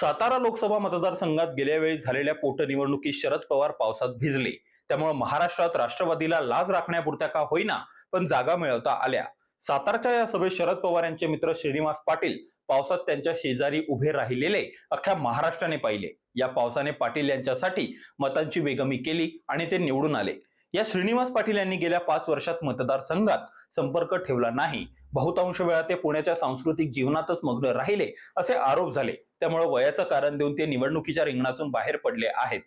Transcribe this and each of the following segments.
सातारा लोकसभा मतदारसंघात गेल्या वेळी झालेल्या पोटनिवडणुकीत शरद पवार पावसात भिजले. त्यामुळे महाराष्ट्रात राष्ट्रवादीला लाज राखण्यापुरत्या का होईना पण जागा मिळवता आल्या. सातारच्या या सभेत शरद पवार यांचे मित्र श्रीनिवास पाटील पावसात त्यांच्या शेजारी उभे राहिलेले अख्ख्या महाराष्ट्राने पाहिले. या पावसाने पाटील यांच्यासाठी मतांची वेगमी केली आणि ते निवडून आले. या श्रीनिवास पाटील यांनी गेल्या पाच वर्षात मतदारसंघात संपर्क ठेवला नाही. बहुतांश वेळा ते पुण्याच्या सांस्कृतिक जीवनातच मग्न राहिले असे आरोप झाले. त्यामुळे वयाचं कारण देऊन ते निवडणुकीच्या रिंगणातून बाहेर पडले आहेत.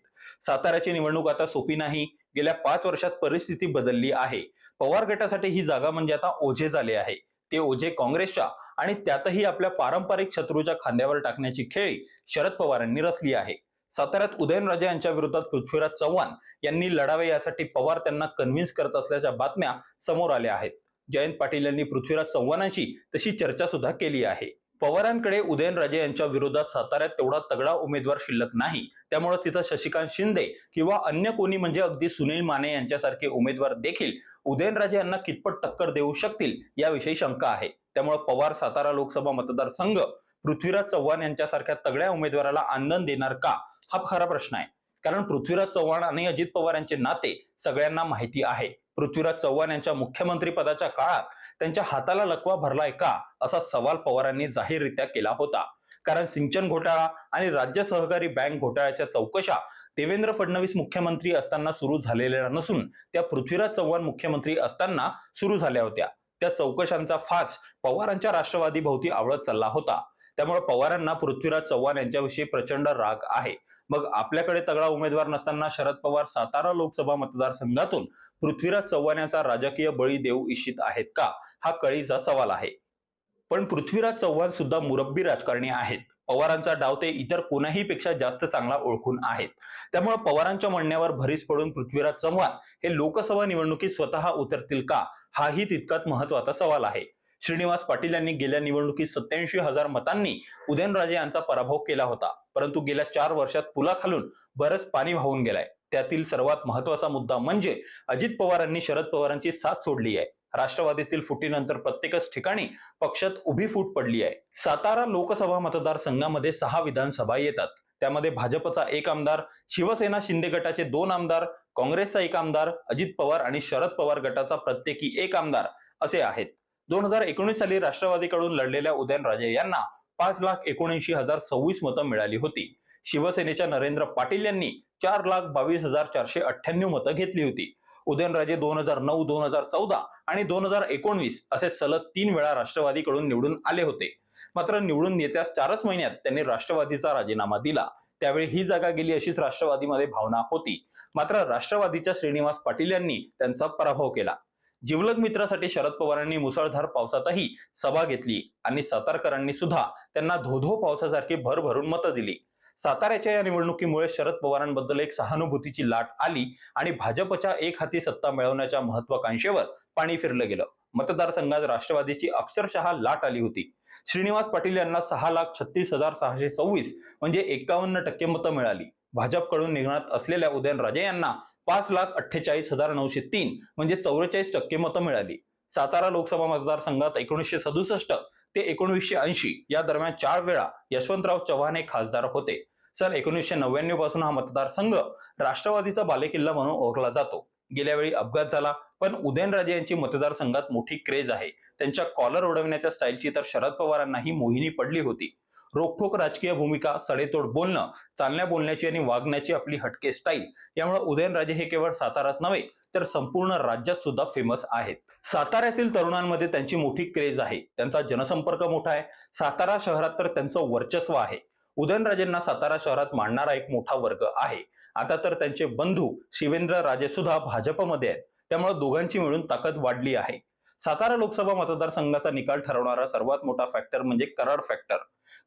साताऱ्याची निवडणूक आता सोपी नाही. गेल्या पाच वर्षात परिस्थिती बदलली आहे. पवार गटासाठी ही जागा म्हणजे आता ओझे झाले आहे. ते ओझे काँग्रेसच्या आणि त्यातही आपल्या पारंपरिक शत्रूच्या खांद्यावर टाकण्याची खेळी शरद पवारांनी रचली आहे. साताऱ्यात उदयनराजे यांच्या विरोधात पृथ्वीराज चव्हाण यांनी लढावे यासाठी पवार त्यांना कन्व्हिन्स करत असल्याच्या बातम्या समोर आल्या आहेत. जयंत पाटील यांनी पृथ्वीराज चव्हाणांशी तशी चर्चा सुद्धा केली आहे. पवारांकडे उदयनराजे यांच्या विरोधात साताऱ्यात तेवढा तगडा उमेदवार शिल्लक नाही. त्यामुळे तिथं शशिकांत शिंदे किंवा अन्य कोणी म्हणजे अगदी सुनील माने यांच्यासारखे उमेदवार देखील उदयनराजे यांना कितपत टक्कर देऊ शकतील याविषयी शंका आहे. त्यामुळे पवार सातारा लोकसभा मतदारसंघ पृथ्वीराज चव्हाण यांच्यासारख्या तगड्या उमेदवाराला आनंद देणार का? हा खरा प्रश्न आहे. कारण पृथ्वीराज चव्हाण आणि अजित पवार यांचे नाते सगळ्यांना माहिती आहे. पृथ्वीराज चव्हाण यांच्या मुख्यमंत्रीपदाच्या काळात त्यांच्या हाताला लकवा भरलाय का असा सवाल पवारांनी जाहीररित्या केला होता. कारण सिंचन घोटाळा आणि राज्य सहकारी बँक घोटाळ्याच्या चौकशा देवेंद्र फडणवीस मुख्यमंत्री असताना सुरू झालेल्या नसून त्या पृथ्वीराज चव्हाण मुख्यमंत्री असताना सुरू झाल्या होत्या. त्या चौकशांचा फास पवारांच्या राष्ट्रवादी भोवती आवळत चालला होता. त्यामुळे पवारांना पृथ्वीराज चव्हाण यांच्याविषयी प्रचंड राग आहे. मग आपल्याकडे तगडा उमेदवार नसताना शरद पवार सातारा लोकसभा मतदारसंघातून पृथ्वीराज चव्हाण यांचा राजकीय बळी देऊ इच्छित आहेत का? हा कळीचा सवाल आहे. पण पृथ्वीराज चव्हाण सुद्धा मुरब्बी राजकारणी आहेत. पवारांचा डाव ते इतर कोणाही पेक्षा जास्त चांगला ओळखून आहेत. त्यामुळे पवारांच्या म्हणण्यावर भरीस पडून पृथ्वीराज चव्हाण हे लोकसभा निवडणुकीत स्वतः उतरतील का? हाही तितकाच महत्त्वाचा सवाल आहे. श्रीनिवास पाटील यांनी गेल्या निवडणुकीत सत्याऐंशी हजार मतांनी उदयनराजे यांचा पराभव केला होता. परंतु गेल्या चार वर्षात पुलाखालून बरंच पाणी वाहून गेलाय. त्यातील सर्वात महत्त्वाचा मुद्दा म्हणजे अजित पवारांनी शरद पवारांची साथ सोडली आहे. राष्ट्रवादीतील फुटीनंतर प्रत्येकच ठिकाणी पक्षात उभी फूट पडली आहे. सातारा लोकसभा मतदारसंघामध्ये सहा विधानसभा येतात. त्यामध्ये भाजपचा एक आमदार शिवसेना शिंदे गटाचे दोन आमदार काँग्रेसचा एक आमदार अजित पवार आणि शरद पवार गटाचा प्रत्येकी एक आमदार असे आहेत. दोन हजार एकोणीस साली राष्ट्रवादीकडून लढलेल्या उदयनराजे यांना पाच लाख एकोणऐंशी हजार सव्वीस मतं मिळाली होती. शिवसेनेच्या नरेंद्र पाटील यांनी चार लाख बावीस हजार चारशे अठ्ठ्याण्णव मतं घेतली होती. उदयनराजे दोन हजार नऊ दोन हजार चौदा आणि दोन हजार एकोणवीस असे सलग तीन वेळा राष्ट्रवादीकडून निवडून आले होते. मात्र निवडून येत्याच चारच महिन्यात त्यांनी राष्ट्रवादीचा राजीनामा दिला. त्यावेळी ही जागा गेली अशीच राष्ट्रवादीमध्ये भावना होती. मात्र राष्ट्रवादीच्या श्रीनिवास पाटील यांनी त्यांचा पराभव केला. जिवलग मित्रासाठी शरद पवारांनी मुसळधार पावसातही सभा घेतली आणि सातारकरांनी सुद्धा त्यांना धोधो पावसासारखी भर भरून मतं दिली. साताऱ्याच्या या निवडणुकीमुळे शरद पवारांबद्दल एक सहानुभूतीची लाट आली आणि भाजपच्या एक हाती सत्ता मिळवण्याच्या महत्वाकांक्षेवर पाणी फिरलं गेलं. मतदारसंघात राष्ट्रवादीची अक्षरशः लाट आली होती. श्रीनिवास पाटील यांना सहा लाख छत्तीस हजार सहाशे सव्वीस म्हणजे एकावन्न टक्के मतं मिळाली. भाजपकडून निघण्यात असलेल्या उदयनराजे यांना पाच लाख अठ्ठेचाळीस हजार नऊशे तीन म्हणजे चौवेचाळीस टक्के मतं मिळाली. सातारा लोकसभा मतदारसंघात एकोणीसशे सदुसष्ट ते एकोणीसशे ऐंशी या दरम्यान चार वेळा यशवंतराव चव्हाण हे खासदार होते. सन एकोणीसशे नव्याण्णवपासून हा मतदारसंघ राष्ट्रवादीचा बालेकिल्ला म्हणून ओळखला जातो. गेल्या वेळी अपघात झाला पण उदयनराजे यांची मतदारसंघात मोठी क्रेज आहे. त्यांच्या कॉलर उडवण्याच्या स्टाईलची तर शरद पवारांनाही मोहिनी पडली होती. रोखोक राजकीय भूमिका सडेतोड बोलणं चालण्या बोलण्याची आणि वागण्याची आपली हटके स्टाईल यामुळे उदयनराजे हे केवळ साताराच नव्हे तर संपूर्ण राज्यात सुद्धा फेमस आहेत. साताऱ्यातील तरुणांमध्ये त्यांची मोठी क्रेज आहे. त्यांचा जनसंपर्क मोठा आहे. सातारा शहरात तर त्यांचं वर्चस्व आहे. उदयनराजेंना सातारा शहरात मांडणारा एक मोठा वर्ग आहे. आता तर त्यांचे बंधू शिवेंद्र राजे सुद्धा भाजपमध्ये आहेत. त्यामुळे दोघांची मिळून ताकद वाढली आहे. सातारा लोकसभा मतदारसंघाचा निकाल ठरवणारा सर्वात मोठा फॅक्टर म्हणजे कराड फॅक्टर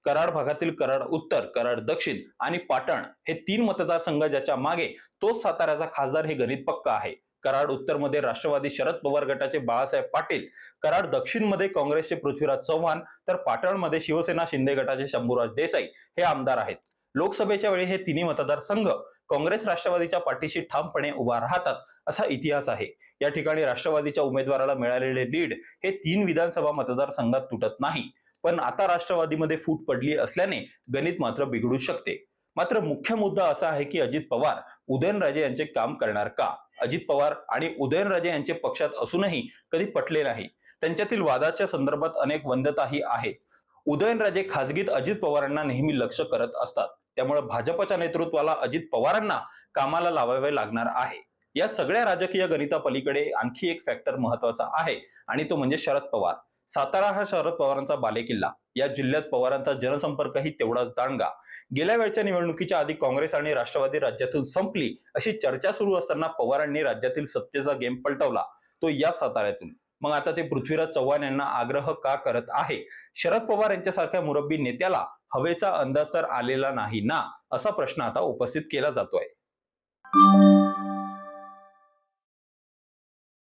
कराड भागातील कराड उत्तर कराड दक्षिण आणि पाटण हे तीन मतदारसंघ ज्याच्या मागे तोच साताऱ्याचा खासदार हे गणित पक्का आहे. कराड उत्तरमध्ये राष्ट्रवादी शरद पवार गटाचे बाळासाहेब पाटील कराड दक्षिणमध्ये काँग्रेसचे पृथ्वीराज चव्हाण तर पाटणमध्ये शिवसेना शिंदे गटाचे शंभूराज देसाई हे आमदार आहेत. लोकसभेच्या वेळी हे तिन्ही मतदारसंघ काँग्रेस राष्ट्रवादीच्या पाठीशी ठामपणे उभा राहतात असा इतिहास आहे. या ठिकाणी राष्ट्रवादीच्या उमेदवाराला मिळालेले लीड हे तीन विधानसभा मतदारसंघात तुटत नाही. पण आता राष्ट्रवादीमध्ये फूट पडली असल्याने गणित मात्र बिघडू शकते. मात्र मुख्य मुद्दा असा आहे की अजित पवार उदयनराजे यांचे काम करणार का? अजित पवार आणि उदयनराजे यांचे पक्षात असूनही कधी पटले नाही. त्यांच्यातील वादाच्या संदर्भात अनेक वंदताही आहेत. उदयनराजे खासगीत अजित पवारांना नेहमी लक्ष करत असतात. त्यामुळे भाजपच्या नेतृत्वाला अजित पवारांना कामाला लावावे लागणार आहे. या सगळ्या राजकीय गणितापलीकडे आणखी एक फॅक्टर महत्त्वाचा आहे आणि तो म्हणजे शरद पवार. सातारा हा शरद पवारांचा बालेकिल्ला. या जिल्ह्यात पवारांचा जनसंपर्कही तेवढाच दांडगा. गेल्या वेळच्या निवडणुकीच्या आधी काँग्रेस आणि राष्ट्रवादी राज्यातून संपली अशी चर्चा सुरू असताना पवारांनी राज्यातील सत्तेचा गेम पलटवला तो या साताऱ्यातून. मग आता ते पृथ्वीराज चव्हाण यांना आग्रह का करत आहे? शरद पवार यांच्यासारख्या मुरब्बी नेत्याला हवेचा अंदाज तर आलेला नाही ना असा प्रश्न आता उपस्थित केला जातोय.